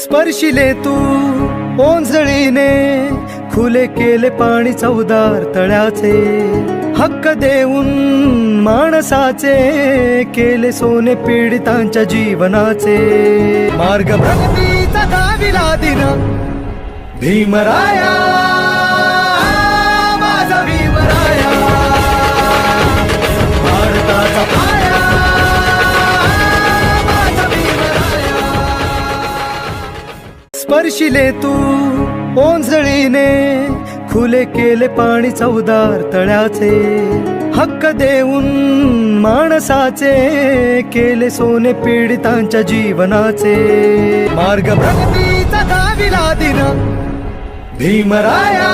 स्पर्शिले तू ओंजळीने खुले केले पाणी चौदार तळ्याचे. हक्क देऊन माणसाचे केले सोने पीडितांच्या जीवनाचे. मार्ग भक्तीचा दाविला दिन भीमराया स्पर्शिले तू ओंजळीने खुले केले पाणी चौदार तळ्याचे. हक्क देऊन माणसाचे केले सोने पीडितांच्या जीवनाचे. मार्ग प्रगतीचा दाविला दिन भीमराया